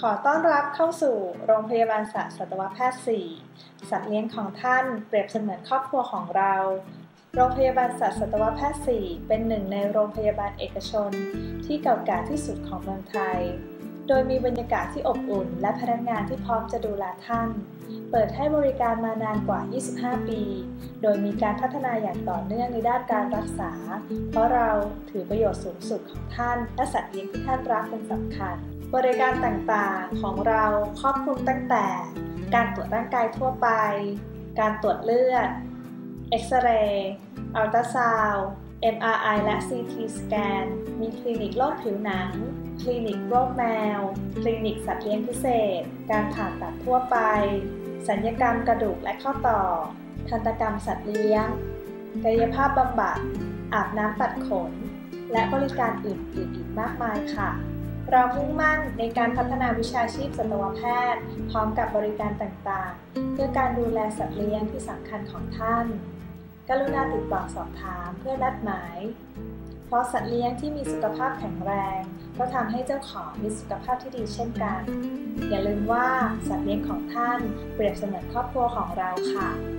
ขอต้อนรับเข้าสู่โรงพยาบาลสัตว์สัตวแพทย์ 4 สัตว์เลี้ยงของท่านเปรียบเสมือนครอบครัวของเรา โรงพยาบาลสัตว์สัตวแพทย์ 4 เป็นหนึ่งในโรงพยาบาลเอกชน ที่เก่าแก่ที่สุดของเมืองไทย โดยมีบรรยากาศที่อบอุ่น และพนักงานที่พร้อมจะดูแลท่าน เปิดให้บริการมานานกว่า 25 ปี โดยมีการพัฒนาอย่างต่อเนื่องในด้านการรักษา เพราะเราถือประโยชน์สูงสุดของท่าน และสัตว์เลี้ยงที่ท่านรักเป็นสำคัญ บริการต่างๆของเราครอบคลุมตั้งแต่ การตรวจร่างกายทั่วไป การตรวจเลือด เอ็กซเรย์ อัลตราซาวด์ MRI และ CT สแกน มีคลินิกโรคผิวหนัง คลินิกโรคแมว คลินิกสัตว์เลี้ยงพิเศษ การผ่าตัดทั่วไป สัญญกรรมกระดูกและข้อต่อ ทันตกรรมสัตว์เลี้ยง กายภาพบำบัด อาบน้ำตัดขน และบริการอื่นๆอีกมากมายค่ะ เรามุ่งมั่นในการพัฒนาวิชาชีพสัตวแพทย์ พร้อมกับบริการต่างๆ เพื่อการดูแลสัตว์เลี้ยงที่สำคัญของท่าน กรุณาติดต่อสอบถามเพื่อนัดหมาย เพราะสัตว์เลี้ยงที่มีสุขภาพแข็งแรง ก็ทำให้เจ้าของมีสุขภาพที่ดีเช่นกัน อย่าลืมว่าสัตว์เลี้ยงของท่านเปรียบเสมือนครอบครัวของเราค่ะ